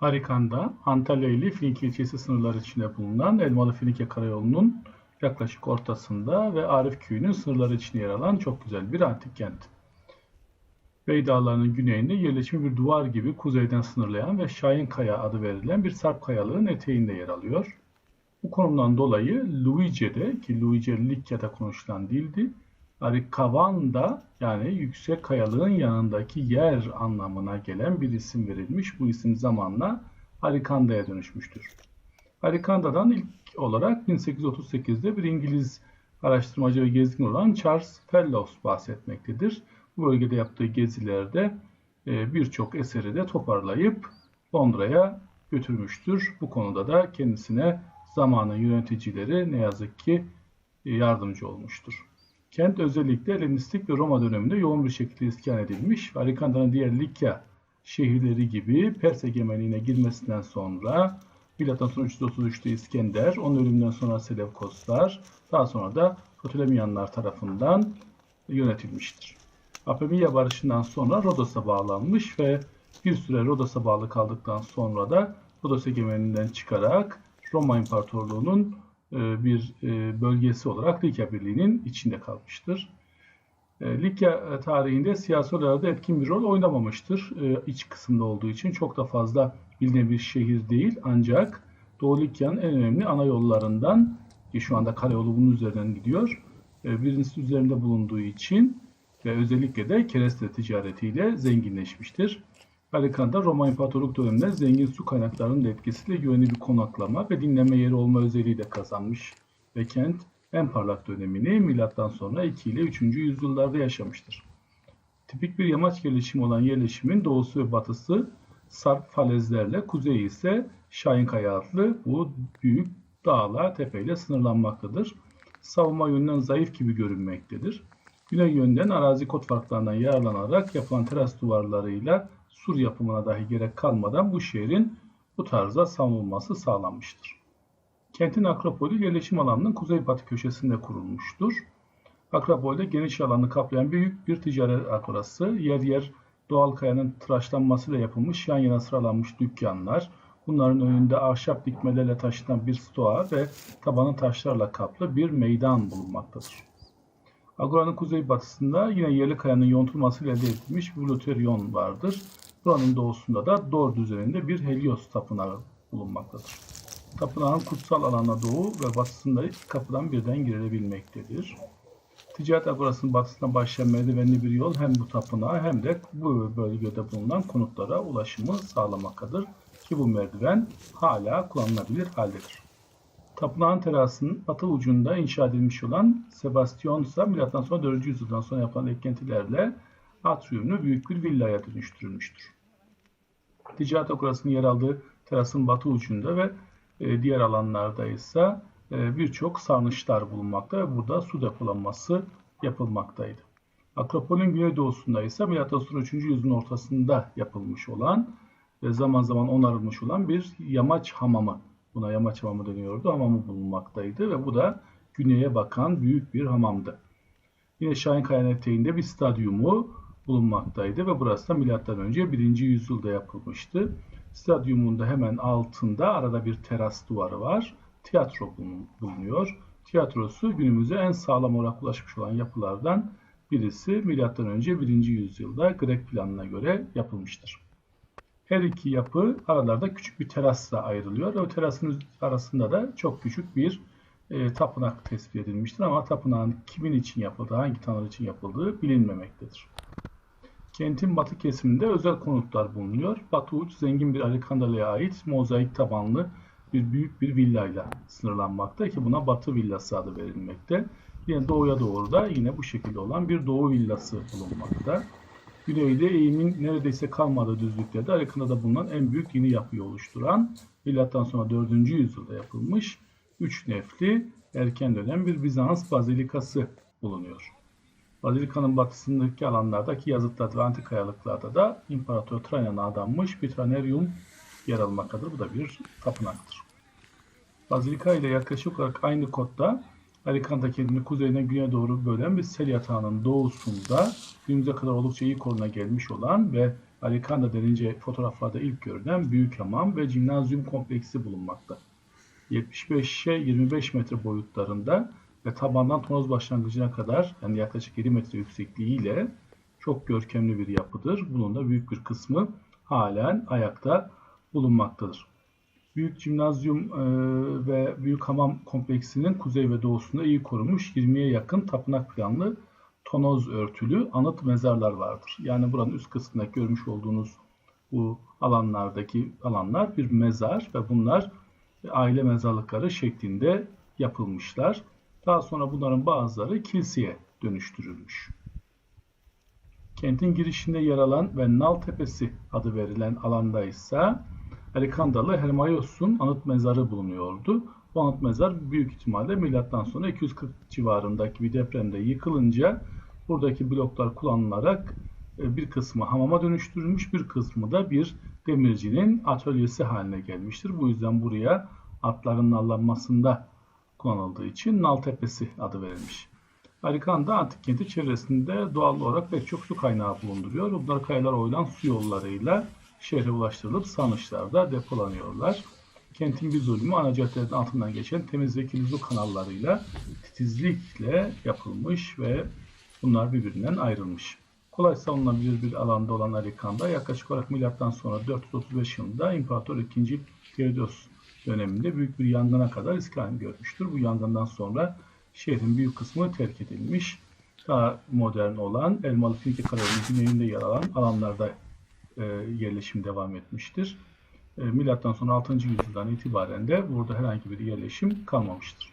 Arikan'da Antalya ili Finike ilçesi sınırları içinde bulunan Elmalı Finike Karayolu'nun yaklaşık ortasında ve Arif Köyü'nün sınırları içinde yer alan çok güzel bir antik kent. Bey Dağları'nın güneyinde yerleşimi bir duvar gibi kuzeyden sınırlayan ve Şahin Kaya adı verilen bir sarp kayalığın eteğinde yer alıyor. Bu konumdan dolayı Luice'de ki Luice Likya'da konuşulan dildi. Arikavan'da yani yüksek kayalığın yanındaki yer anlamına gelen bir isim verilmiş. Bu isim zamanla Arikanda'ya dönüşmüştür. Arikanda'dan ilk olarak 1838'de bir İngiliz araştırmacı ve gezgin olan Charles Fellows bahsetmektedir. Bu bölgede yaptığı gezilerde e, birçok eseri de toparlayıp Londra'ya götürmüştür. Bu konuda da kendisine zamanın yöneticileri ne yazık ki e, yardımcı olmuştur. Kent özellikle Helenistik ve Roma döneminde yoğun bir şekilde iskan edilmiş. Arikanda'nın diğer Likya şehirleri gibi Pers egemenliğine girmesinden sonra Milattan sonra 333'te İskender, onun ölümünden sonra Selevkoslar, daha sonra da Ptolemyanlar tarafından yönetilmiştir. Apamia Barışı'ndan sonra Rodos'a bağlanmış ve bir süre Rodos'a bağlı kaldıktan sonra da Rodos egemenliğinden çıkarak Roma İmparatorluğu'nun bir e, bölgesi olarak Likya Birliği'nin içinde kalmıştır. E, Likya tarihinde siyasi olarak da etkin bir rol oynamamıştır. İç kısımda olduğu için çok da fazla bilinen bir şehir değil. Ancak Doğu Likya'nın en önemli ana yollarından ki şu anda karayolu bunun üzerinden gidiyor. Birincisi üzerinde bulunduğu için ve özellikle de kereste ticaretiyle zenginleşmiştir. Balikanda Roma İmparatorluk döneminde zengin su kaynaklarının etkisiyle güvenli bir konaklama ve dinleme yeri olma özelliği de kazanmış ve kent en parlak dönemini milattan sonra 2 ile 3. yüzyıllarda yaşamıştır. Tipik bir yamaç yerleşimi olan yerleşimin doğusu ve batısı sarp falezlerle, kuzeyi ise Şahinkaya adlı bu büyük dağla, tepeyle sınırlanmaktadır. Savunma yönünden zayıf gibi görünmektedir. Güney yönden arazi kod farklarından yararlanarak yapılan teras duvarlarıyla sur yapımına dahi gerek kalmadan bu şehrin bu tarzda savunulması sağlanmıştır. Kentin Akropolü yerleşim alanının kuzeybatı köşesinde kurulmuştur. Akropol'de geniş alanı kaplayan büyük bir ticaret agorası, yer yer doğal kayanın tıraşlanmasıyla yapılmış yan yana sıralanmış dükkanlar, bunların önünde ahşap dikmelerle taşınan bir stoğa ve tabanı taşlarla kaplı bir meydan bulunmaktadır. Agora'nın kuzeybatısında yine yerli kayanın yontulmasıyla elde edilmiş bir luteryon vardır. Buranın doğusunda da Dor düzeninde bir Helios tapınağı bulunmaktadır. Tapınağın kutsal alana doğu ve batısında iki kapıdan birden girilebilmektedir. Ticaret agorasının batısına başlayan merdivenli bir yol hem bu tapınağa hem de bu bölgede bulunan konutlara ulaşımı sağlamaktadır. Ki bu merdiven hala kullanılabilir haldedir. Tapınağın terasının batı ucunda inşa edilmiş olan Sebastian ise milattan sonra 4. yüzyıldan sonra yapılan eklentilerle atriumlu büyük bir villaya dönüştürülmüştür. Ticaret okurasının yer aldığı terasın batı ucunda ve e, diğer alanlarda ise e, birçok sarnıçlar bulunmakta ve burada su depolanması yapılmaktaydı. Akropolün güneydoğusunda ise milattan sonra 3. yüzyılın ortasında yapılmış olan ve zaman zaman onarılmış olan bir yamaç hamamı Buna yamaç hamamı deniyordu. Hamamı bulunmaktaydı ve bu da güneye bakan büyük bir hamamdı. Yine Şahin Kayan eteğinde bir stadyumu bulunmaktaydı ve burası da milattan önce 1. yüzyılda yapılmıştı. Stadyumun da hemen altında arada bir teras duvarı var. Tiyatro bulunuyor. Tiyatrosu günümüze en sağlam olarak ulaşmış olan yapılardan birisi milattan önce 1. yüzyılda Grek planına göre yapılmıştır. Her iki yapı aralarda küçük bir terasla ayrılıyor. O terasın arasında da çok küçük bir e, tapınak tespit edilmiştir ama tapınağın kimin için yapıldığı, hangi tanrı için yapıldığı bilinmemektedir. Kentin batı kesiminde özel konutlar bulunuyor. Batı uç zengin bir Alekandala'ya ait mozaik tabanlı bir büyük bir villayla sınırlanmakta ki buna Batı villası adı verilmekte. Yine doğuya doğru da yine bu şekilde olan bir doğu villası bulunmakta. Güneyde eğimin neredeyse kalmadığı düzlüklerde Arikana'da bulunan en büyük yeni yapıyı oluşturan milattan sonra 4. yüzyılda yapılmış 3 nefli erken dönem bir Bizans bazilikası bulunuyor. Bazilikanın batısındaki alanlardaki yazıtlarda ve antik kayalıklarda da İmparator Trajan'a adanmış bir tranerium yer almaktadır. Bu da bir tapınaktır. Bazilika ile yaklaşık olarak aynı kodda Alicante kendini kuzeyden güneye doğru bölen bir sel yatağının doğusunda günümüze kadar oldukça iyi koruna gelmiş olan ve Alicanda denince fotoğraflarda ilk görülen büyük hamam ve cimnazyum kompleksi bulunmakta. 75'e 25 metre boyutlarında ve tabandan tonoz başlangıcına kadar yani yaklaşık 7 metre yüksekliğiyle çok görkemli bir yapıdır. Bunun da büyük bir kısmı halen ayakta bulunmaktadır. Büyük Cimnazyum e, ve Büyük Hamam kompleksinin kuzey ve doğusunda iyi korunmuş 20'ye yakın tapınak planlı tonoz örtülü anıt mezarlar vardır. Yani buranın üst kısmındaki görmüş olduğunuz bu alanlardaki alanlar bir mezar ve bunlar aile mezarlıkları şeklinde yapılmışlar. Daha sonra bunların bazıları kiliseye dönüştürülmüş. Kentin girişinde yer alan ve Nal Tepesi adı verilen alanda ise Alikandalı Hermaios'un anıt mezarı bulunuyordu. Bu anıt mezar büyük ihtimalle milattan sonra 240 civarındaki bir depremde yıkılınca buradaki bloklar kullanılarak e, bir kısmı hamama dönüştürülmüş, bir kısmı da bir demircinin atölyesi haline gelmiştir. Bu yüzden buraya atların nallanmasında kullanıldığı için Nal Tepesi adı verilmiş. Alicante antik kenti çevresinde doğal olarak pek çok su kaynağı bulunduruyor. Bunlar kayalar oyulan su yollarıyla şehre ulaştırılıp sarnıçlarda depolanıyorlar. Kentin bir bölümü ana caddelerin altından geçen temiz ve kanallarıyla titizlikle yapılmış ve bunlar birbirinden ayrılmış. Kolay savunulabilir bir alanda olan Alicante yaklaşık olarak milattan sonra 435 yılında İmparator II. Theodos döneminde büyük bir yangına kadar iskan görmüştür. Bu yangından sonra şehrin büyük kısmı terk edilmiş. Daha modern olan Elmalı Finike Karayolu'nun güneyinde yer alan alanlarda e, yerleşim devam etmiştir. E, milattan sonra 6. yüzyıldan itibaren de burada herhangi bir yerleşim kalmamıştır.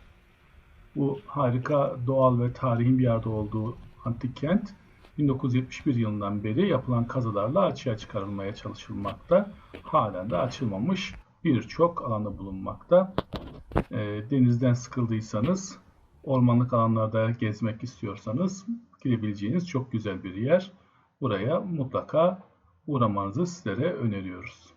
Bu harika doğal ve tarihin bir yerde olduğu antik kent 1971 yılından beri yapılan kazılarla açığa çıkarılmaya çalışılmakta. Halen de açılmamış birçok alanda bulunmakta. E, denizden sıkıldıysanız, ormanlık alanlarda gezmek istiyorsanız girebileceğiniz çok güzel bir yer. Buraya mutlaka uğramanızı sizlere öneriyoruz.